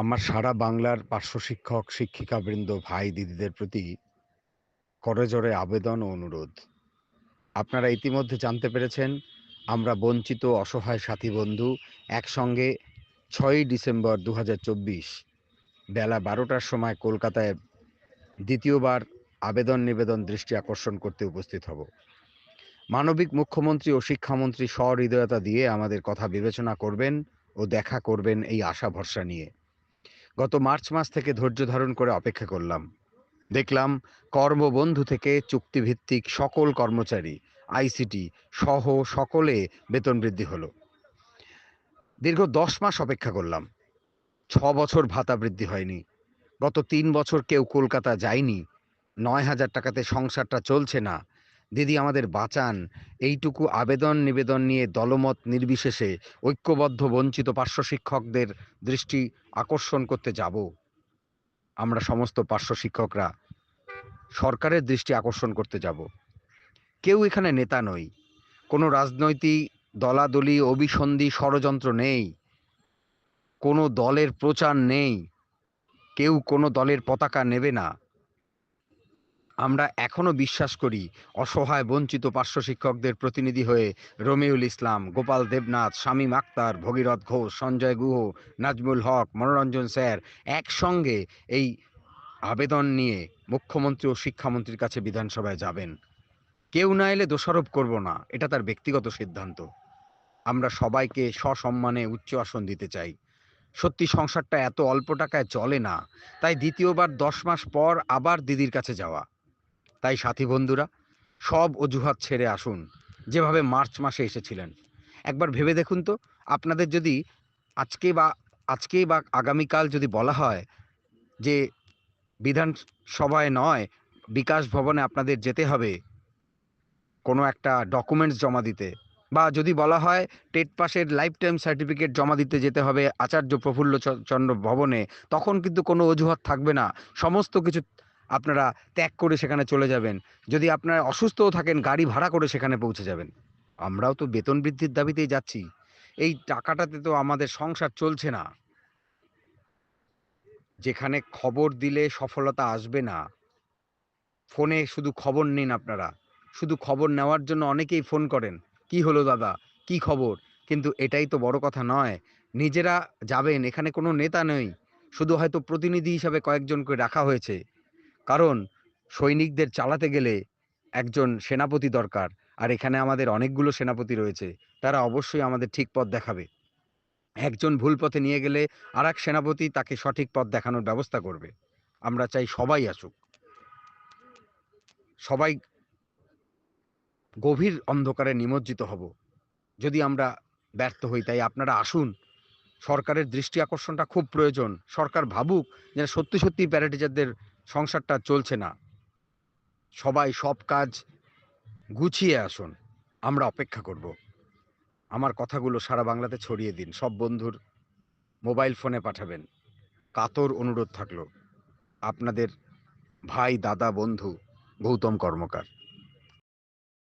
আমার সারা বাংলার পার্শ্ব শিক্ষক, শিক্ষিকাবৃন্দ, ভাই দিদিদের প্রতি করজোড়ে আবেদন ও অনুরোধ। আপনারা ইতিমধ্যে জানতে পেরেছেন, আমরা বঞ্চিত অসহায় সাথী বন্ধু একসঙ্গে ছয়ই ডিসেম্বর দু হাজার চব্বিশ বেলা বারোটার সময় কলকাতায় দ্বিতীয়বার আবেদন নিবেদন দৃষ্টি আকর্ষণ করতে উপস্থিত হব। মানবিক মুখ্যমন্ত্রী ও শিক্ষামন্ত্রী সহৃদয়তা দিয়ে আমাদের কথা বিবেচনা করবেন ও দেখা করবেন এই আশা ভরসা নিয়ে। গত মার্চ মাস থেকে ধৈর্য ধারণ করে অপেক্ষা করলাম। দেখলাম কর্মবন্ধু থেকে চুক্তিভিত্তিক সকল কর্মচারী, আইসিটি সহ সকলে বেতন বৃদ্ধি হলো। দীর্ঘ দশ মাস অপেক্ষা করলাম। ছ বছর ভাতা বৃদ্ধি হয়নি। গত তিন বছর কেউ কলকাতা যায়নি। নয় হাজার টাকাতে সংসারটা চলছে না। দিদি আমাদের বাঁচান। এইটুকু আবেদন নিবেদন নিয়ে দলমত নির্বিশেষে ঐক্যবদ্ধ, বঞ্চিত পার্শ্ব শিক্ষকদের দৃষ্টি আকর্ষণ করতে যাব। আমরা সমস্ত পার্শ্ব শিক্ষকরা সরকারের দৃষ্টি আকর্ষণ করতে যাব। কেউ এখানে নেতা নই। কোনো রাজনৈতিক দলাদলি, অভিসন্ধি, ষড়যন্ত্র নেই। কোনো দলের প্রচার নেই। কেউ কোনো দলের পতাকা নেবে না। আমরা এখনও বিশ্বাস করি অসহায় বঞ্চিত পার্শ্ব শিক্ষকদের প্রতিনিধি হয়ে রমিউল ইসলাম, গোপাল দেবনাথ, শামীম আক্তার, ভগীরথ ঘোষ, সঞ্জয় গুহ, নাজমুল হক, মনোরঞ্জন স্যার একসঙ্গে এই আবেদন নিয়ে মুখ্যমন্ত্রী ও শিক্ষামন্ত্রীর কাছে বিধানসভায় যাবেন। কেউ না এলে দোষারোপ করব না, এটা তার ব্যক্তিগত সিদ্ধান্ত। আমরা সবাইকে সসম্মানে উচ্চ আসন দিতে চাই। সত্যি সংসারটা এত অল্প টাকায় চলে না, তাই দ্বিতীয়বার দশ মাস পর আবার দিদির কাছে যাওয়া। তাই সাথী বন্ধুরা, সব অজুহাত ছেড়ে আসুন। যেভাবে মার্চ মাসে এসেছিলেন। একবার ভেবে দেখুন তো, আপনাদের যদি আজকে বা আজকেই বা আগামীকাল যদি বলা হয় যে বিধানসভায় নয়, বিকাশ ভবনে আপনাদের যেতে হবে কোনো একটা ডকুমেন্টস জমা দিতে। বা যদি বলা হয় টেট পাসের লাইফ টাইম সার্টিফিকেট জমা দিতে যেতে হবে আচার্য প্রফুল্ল চন্দ্র ভবনে, তখন কিন্তু কোনো অজুহাত থাকবে না। সমস্ত কিছু আপনারা ত্যাগ করে সেখানে চলে যাবেন। যদি আপনারা অসুস্থও থাকেন, গাড়ি ভাড়া করে সেখানে পৌঁছে যাবেন। আমরাও তো বেতন বৃদ্ধির দাবিতেই যাচ্ছি। এই টাকাটাতে তো আমাদের সংসার চলছে না। যেখানে খবর দিলে সফলতা আসবে না। ফোনে শুধু খবর নিন আপনারা। শুধু খবর নেওয়ার জন্য অনেকেই ফোন করেন, কি হলো দাদা? কি খবর? কিন্তু এটাই তো বড় কথা নয়। নিজেরা যাবেন, এখানে কোনো নেতা নেই। শুধু হয়তো প্রতিনিধি হিসাবে কয়েকজনকে রাখা হয়েছে। কারণ সৈনিকদের চালাতে গেলে একজন সেনাপতি দরকার, আর এখানে আমাদের অনেকগুলো সেনাপতি রয়েছে, তারা অবশ্যই আমাদের ঠিক পথ দেখাবে। একজন ভুল পথে নিয়ে গেলে আর এক সেনাপতি তাকে সঠিক পথ দেখানোর ব্যবস্থা করবে। আমরা চাই সবাই আসুক। সবাই গভীর অন্ধকারে নিমজ্জিত হব। যদি আমরা ব্যর্থ হই, তাই আপনারা আসুন। সরকারের দৃষ্টি আকর্ষণটা খুব প্রয়োজন। সরকার ভাবুক যে সত্যি সত্যি প্যারাটিচারদের সংসারটা চলছে না। সবাই সব কাজ গুছিয়ে আসুন, আমরা অপেক্ষা করব। আমার কথাগুলো সারা বাংলাতে ছড়িয়ে দিন, সব বন্ধুর মোবাইল ফোনে পাঠাবেন। কাতর অনুরোধ থাকল, আপনাদের ভাই, দাদা, বন্ধু, গৌতম কর্মকার।